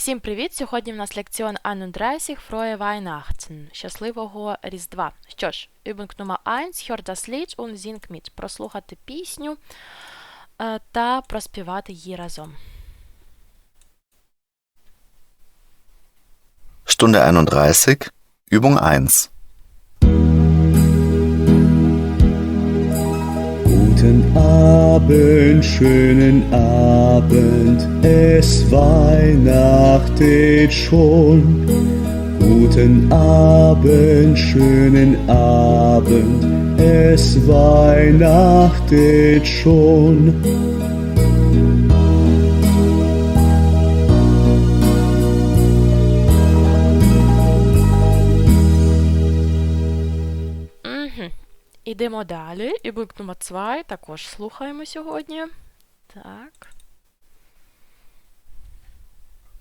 Всім привіт! Сьогодні в нас лекціон 31 Frohe Weihnachten. Щасливого Різдва. Що ж, Übung Nummer 1 Hör das und sing. Прослухати пісню е, та проспівати її разом. Stunde 31, Übung 1. Guten Abend, schönen Abend, es weihnachtet schon. Guten Abend, schönen Abend, es weihnachtet schon. Ідемо далі. Übung Nummer 2 також слухаємо сьогодні. Так.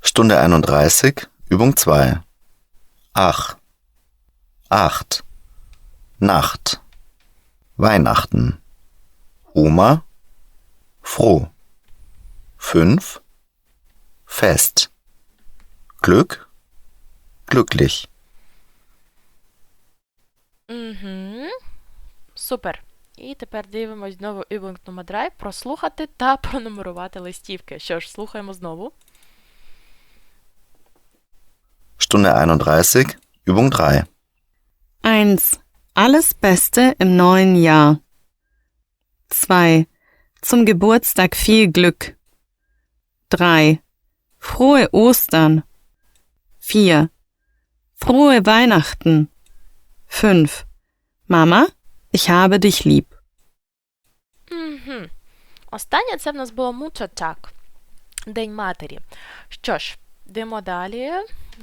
Stunde 31, Übung 2. Ach. Acht. Nacht. Weihnachten. Oma. Froh. Fünf. Fest. Glück. Glücklich. Угу. Супер. І тепер дивимось знову Übung Nummer 3 прослухати та пронумерувати листівки. Що ж, слухаємо знову. Stunde 31, Übung 3. 1. Alles Beste im neuen Jahr. 2. Zum Geburtstag viel Glück. 3. Frohe Ostern. 4. Frohe Weihnachten. 5. Mama, ich habe dich lieb. Угу. Останнє це в нас було Мутатак. День матері. Що ж, йдемо далі.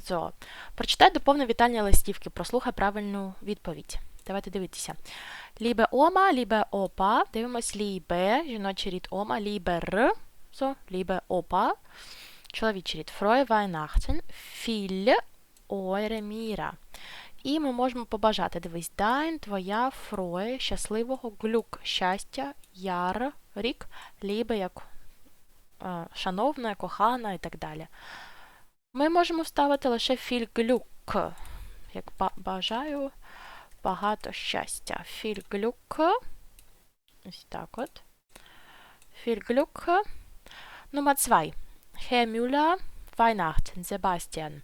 Зо. Прочитай доповни вітальні листівки. Прослухай правильну відповідь. Давайте дивитися. Лібе ома, лібе опа. Дивимось лібе, жіночий рід ома, лібе р. Зо, лібе опа. Чоловічий рід Фрой Weihnachten. Філь ойре міра. І ми можемо побажати, дивись, дайн, твоя, фрое, щасливого, глюк, щастя, яр, рік, лібе, як е, шановна, кохана і так далі. Ми можемо вставити лише філь глюк, як бажаю багато щастя. Філь глюк. Ось так от. Філь глюк. Номер 2. Herr Müller, Weihnachten, Sebastian.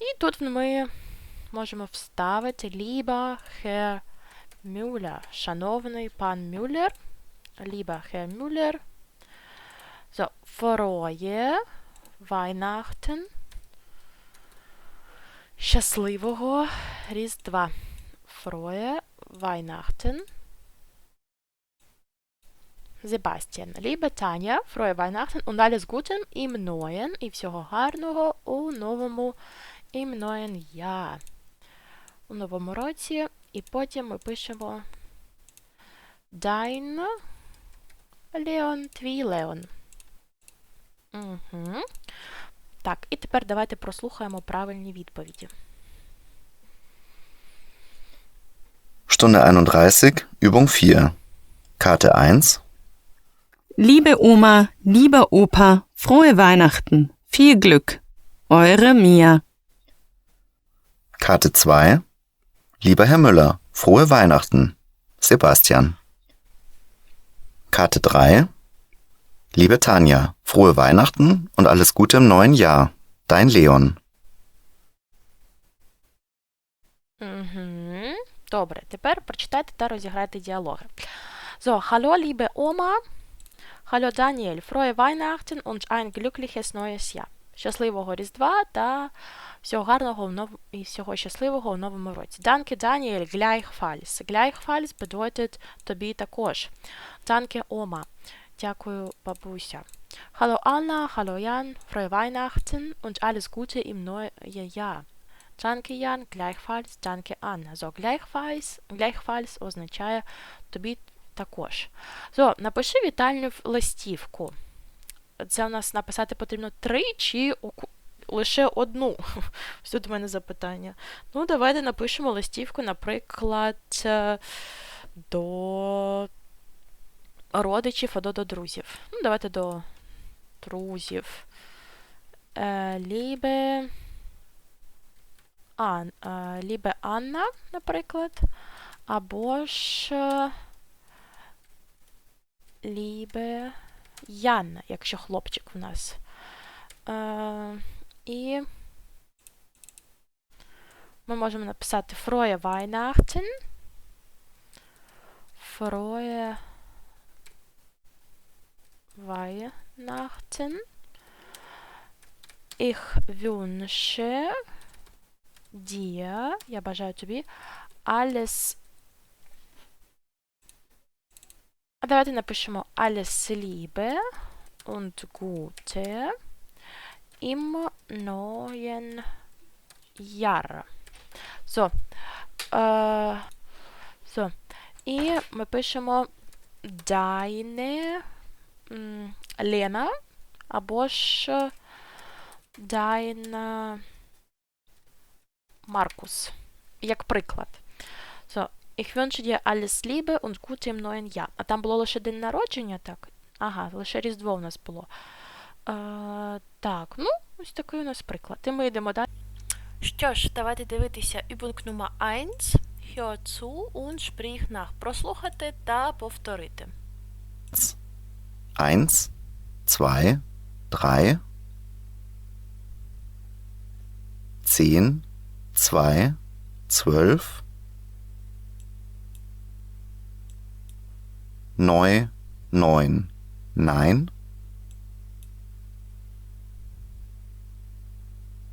І тут ми можемо вставити либо Herr Müller, шановний пан Мюллер, либо Herr Müller. So, frohe Weihnachten. Щасливого Різдва. Frohe Weihnachten. Sebastian. Liebe Tanja, frohe Weihnachten und alles Gute im Neuen і всього гарного у новому im neuen Jahr. У новому році. І потім ми пишемо Dein Leon, твій Леон. Угу. Так, і тепер давайте прослухаємо правильні відповіді. Stunde 31, Übung 4. Karte 1. Liebe Oma, lieber Opa, frohe Weihnachten. Viel Glück. Eure Mia. Karte 2. Lieber Herr Müller, frohe Weihnachten. Sebastian. Karte 3. Liebe Tanja, frohe Weihnachten und alles Gute im neuen Jahr. Dein Leon. Угу. Добре, тепер прочитайте та розіграйте діалоги. So, hallo liebe Oma. Hallo Daniel. Frohe Weihnachten und ein glückliches neues Jahr. Щасливого Різдва та всього гарного і всього щасливого в новому році. Danke Daniel, gleichfalls. Gleichfalls bedeutet тобі також. Дякую, бабуся. Hallo Anna, hallo Jan. Frohe Weihnachten und alles Gute im neuen Jahr. Danke, Jan, gleichfalls, danke, Anna. Gleichfalls, означає тобі також. So, напиши вітальну в- листівку. Це у нас написати потрібно три чи лише одну. Ось тут у мене запитання. Ну, давайте напишемо листівку, наприклад, е, до родичів або до друзів. Ну, давайте до друзів. Е, liebe, Ан, е, Анна, наприклад. Або ж е, liebe Ян, якщо хлопчик в нас. Е, і ми можемо написати Frohe Weihnachten. Frohe Weihnachten. Ich wünsche dir, я бажаю тобі, alles. А давайте напишемо alles Liebe und Gute im neuen Jahr. So. Е, so. І ми пишемо Deine Лена або ж Dein Маркус. Як приклад. So. Ich wünsche dir alles Liebe und Gute im neuen Jahr. А там було лише день народження, так? Ага, лише Різдво у нас було. Е, так, ну, ось такий у нас приклад. І ми йдемо далі. Що ж, давайте дивитися Übung Nummer 1. Hör zu und sprich nach. Прослухати та повторити. Eins, zwei, drei, zehn, zwei, zwölf, neu, neun, nein,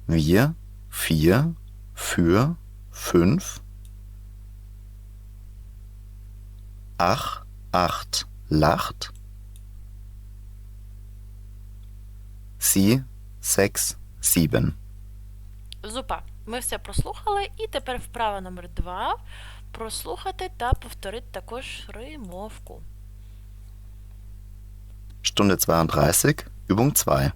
wir, vier, für, fünf, ach, acht, lacht, sie, sechs, sieben. Зупа. Ми все прослухали, і тепер вправа номер 2. Прослухати та повторити також римовку. Stunde 32, Übung 2.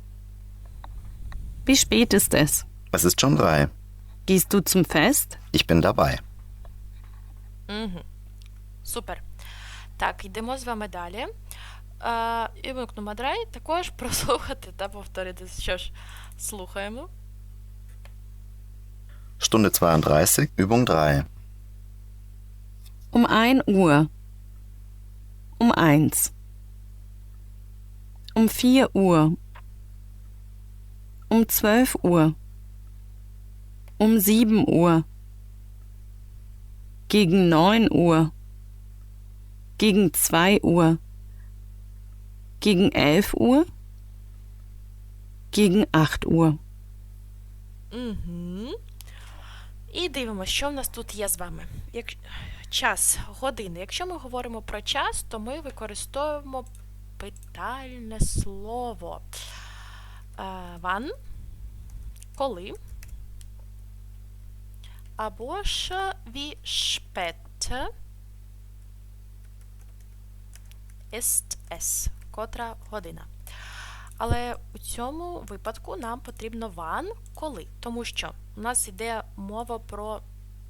Wie spät ist es? Es ist schon drei. Gehst du zum Fest? Ich bin dabei. Угу. Супер. Так, йдемо з вами далі. Übung номер 3 також прослухати та повторити. Що ж, слухаємо. Stunde 32, Übung 3. Um 1 Uhr. Um 1. Um 4 Uhr. Um 12 Uhr. Um 7 Uhr. Gegen 9 Uhr. Gegen 2 Uhr. Gegen 11 Uhr. Gegen 8 Uhr. Угу. І дивимося, що в нас тут є з вами. Як... Час, години. Якщо ми говоримо про час, то ми використовуємо питальне слово. Е, Ван. Коли. Або ж wie spät ist es. Котра година. Але у цьому випадку нам потрібно ван коли. Тому що у нас йде мова про.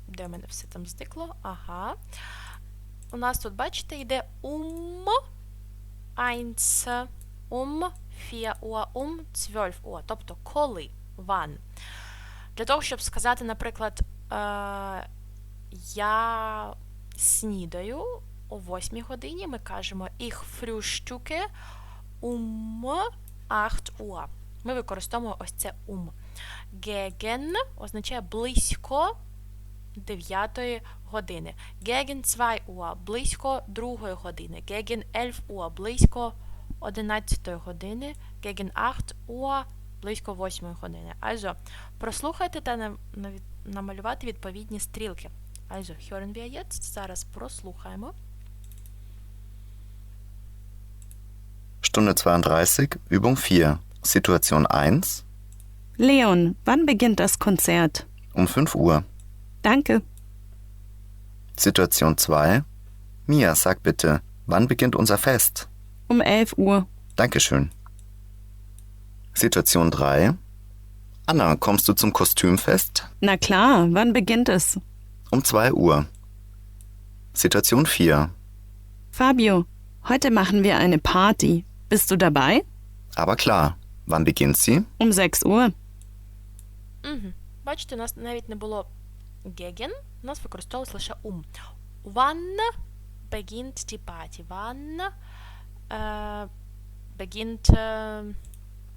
Де в мене все там зникло? Ага. У нас тут, бачите, йде um 1, um 4 Uhr, um 12 Uhr. Тобто коли ван. Для того, щоб сказати, наприклад, е, я снідаю о 8 годині, ми кажемо ich frühstücke um 8 Uhr. Ми використовуємо ось це ум. Gegen означає близько 9 години. Gegen 2 Uhr близько 2 години. Gegen 11 Uhr близько 11 години. Gegen 8 Uhr близько 8 години. Also, прослухайте та нам- наві- намалювати відповідні стрілки. Also, hören wir jetzt. Зараз прослухаємо. Stunde 32, Übung 4. Situation 1, Leon, wann beginnt das Konzert? um 5 Uhr. Danke. Situation 2, Mia, sag bitte, wann beginnt unser Fest? Um 11 Uhr. Dankeschön. Situation 3, Anna, kommst du zum Kostümfest? Na klar, wann beginnt es? Um 2 Uhr. Situation 4, Fabio, heute machen wir eine Party. Bist du dabei? aber klar, Wann beginnt sie? Um 6 Uhr. Угу. Бачите, у нас навіть не було gegen, у нас використовувалось лише um. Wann beginnt die Party? Wann äh, beginnt äh,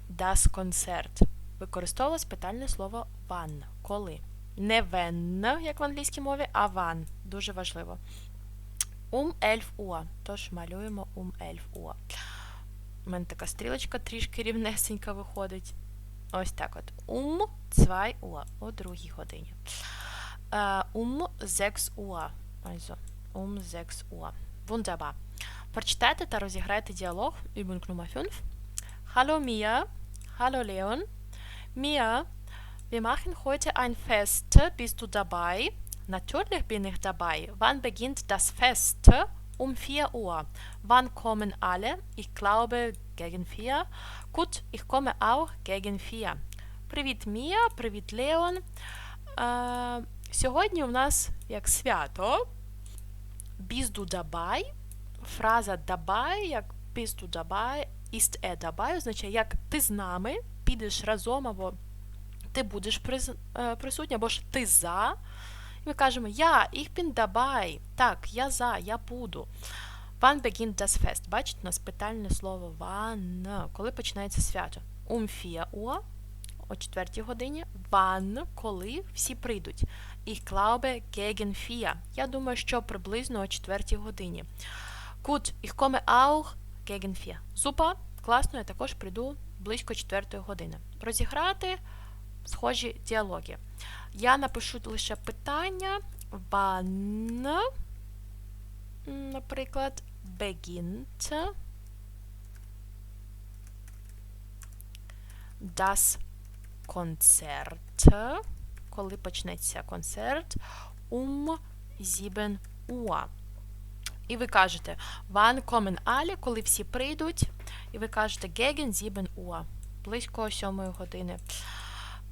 das Konzert? Використовувалось питальне слово wann. Коли? Не when, як в англійській мові, а wann. Дуже важливо. Um 11 Uhr. Тож малюємо um 11 Uhr. У мене така стрілочка трішки рівнесенька виходить. Ось так от. Um 2 Uhr. О другій годині. Е, Um 6 Uhr. Also, um 6 Uhr. Wunderbar. Прочитайте та розіграйте діалог. Übung Nummer 5. Hallo Mia. Hallo Leon. Mia, wir machen heute ein Fest. Bist du dabei? Natürlich bin ich dabei. Wann beginnt das Fest? Um 4 Uhr. Wann kommen alle? Ich glaube gegen 4. Gut, ich komme auch gegen 4. Привіт, Мія, привіт, Леон. Е, сьогодні у нас як свято. Du dabei? Фраза dabei, як du dabei, ist er dabei, означає, як ти з нами, підеш разом, або ти будеш е, присутній, або ж ти за. І ми кажемо я, ich bin dabei. Так, я за, я буду. Wann beginnt das Fest? Бачите, у нас питальне слово wann. Коли починається свято? Um 4 Uhr, о 4 годині. Wann, коли всі прийдуть. Ich glaube gegen 4. Я думаю, що приблизно о 4 годині. Gut, ich komme auch gegen 4. Супер, класно, я також прийду близько 4 години. Розіграти схожі діалоги. Я напишу лише питання. Wann, наприклад, beginnt das Konzert, коли почнеться концерт, um 7 Uhr. І ви кажете wann kommen alle, коли всі прийдуть. І ви кажете gegen 7 Uhr, близько 7 години.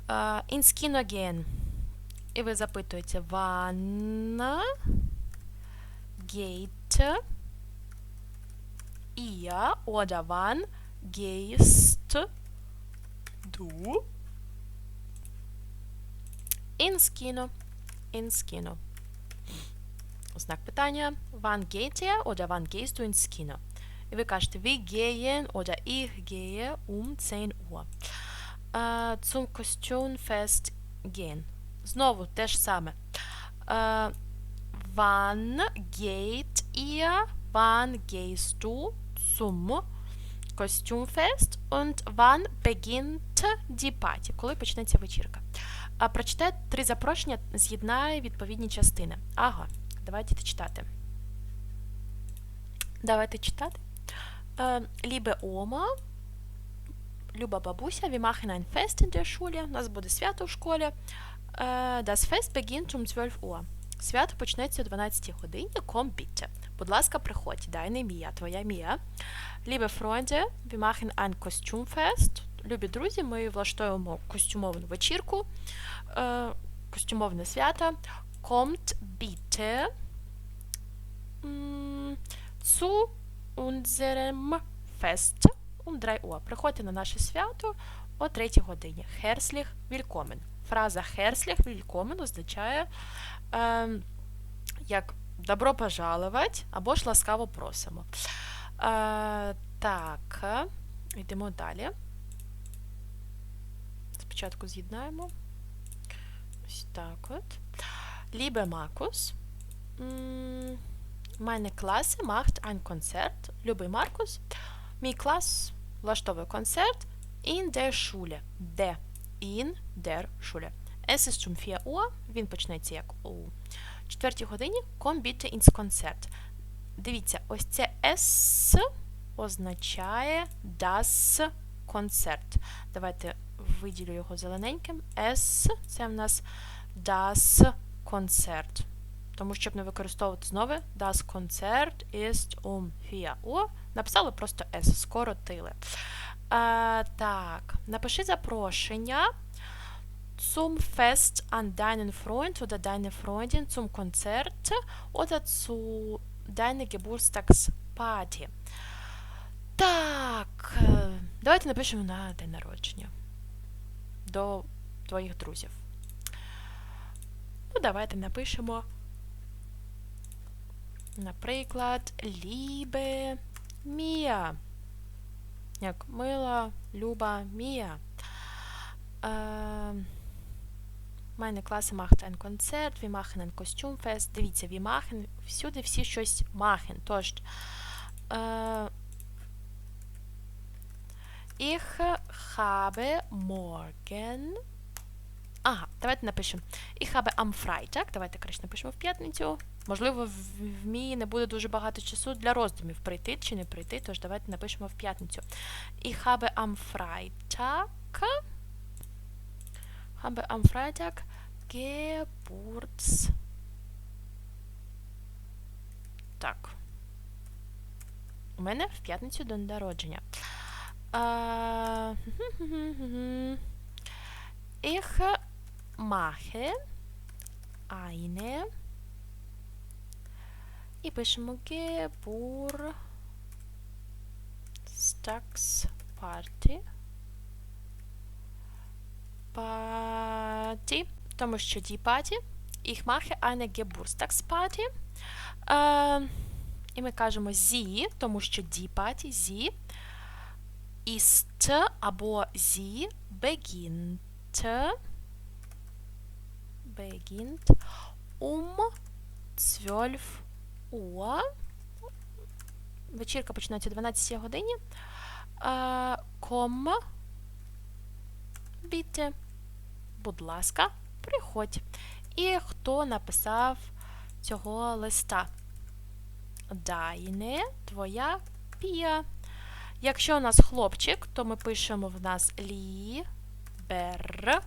Uh, ins Kino. І ви запитуєте wann geht ihr oder wann gehst du ins? Ins Kino. Знак питання. Wann geht ihr oder wann gehst du ins Kino? І ви кажете, wir gehen oder ich gehe um 10 Uhr. Äh, zum Kostümfest gehen. Знову те ж саме. Äh, wann geht ihr, wann gehst du zum Kostümfest und wann beginnt die Party? Коли почнеться вечірка? А прочитайте три запрошення, з'єднає відповідні частини. Ага, давайте читати. Давайте читати. Е, Liebe Oma, Люба бабуся, wir ein Fest in der Schule. У нас буде свято в школі. Е, Das Fest beginnt um 12 Uhr. Свято почнеться о 12 годині. Komm bitte. Будь ласка, приходь. Deine Mia, твоя Мія. Liebe Freunde, wir ein Kostümfest. Любі друзі, ми влаштуємо костюмовану вечірку, е, костюмовне свято. Kommt bitte zu unserem Fest um 3 Uhr. Приходьте на наше свято о 3 годині. Herzlich willkommen. Фраза Herzlich willkommen означає е, як добро пожаловать або ж ласкаво просимо. Е, так, е, йдемо далі. Спочатку з'єднаємо. Ось так от. Liebe Markus, meine Klasse macht ein Konzert. Любий Маркус, мій клас влаштовує концерт in der Schule. Де? In der Schule. Es ist um 4 Uhr. Він почнеться як у 4 годині. Komm bitte ins Konzert. Дивіться, ось це S означає das Konzert. Давайте виділю його зелененьким. S це в нас das Konzert. Тому, щоб не використовувати знову das Konzert ist um 4 Uhr. Написали просто S, скоротили. А, так, напиши запрошення zum Fest an deinen Freund oder deine Freundin zum Konzert oder zu deiner Geburtstagsparty. Так, Давайте напишемо на день народження. До твоїх друзів. Ну, давайте напишемо. Наприклад, Лібе Мія. Як мила, люба Мія. Е, meine Klasse macht ein Konzert, wir machen ein. Дивіться, wir всюди всі щось machen. Тож, е, ich habe morgen Ага, давайте напишемо. Ich habe am Freitag. Давайте краще напишемо в п'ятницю. Можливо, в, мій не буде дуже багато часу для роздумів прийти чи не прийти, тож давайте напишемо в п'ятницю. Ich habe am Freitag habe am Freitag Geburts. Так. У мене в п'ятницю день народження. Ich mache eine і пишемо Geburtstagsparty. Party, тому що die Party. Ich mache eine Geburtstagsparty. Е, і ми кажемо sie, тому що die Party, sie ist або sie beginnt beginnt um 12 Uhr. Вечірка починається о 12 годині. Е, Komm. Будь ласка, приходь. І хто написав цього листа? Дайне, твоя пія. Якщо у нас хлопчик, то ми пишемо в нас лі, бер,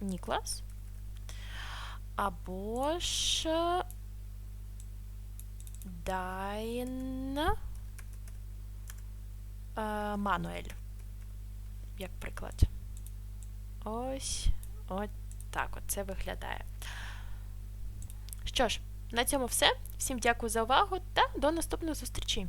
Ніклас. Або ж Дайн е, Мануель. Як приклад. Ось от так от це виглядає. Що ж, на цьому все. Всім дякую за увагу та до наступних зустрічей!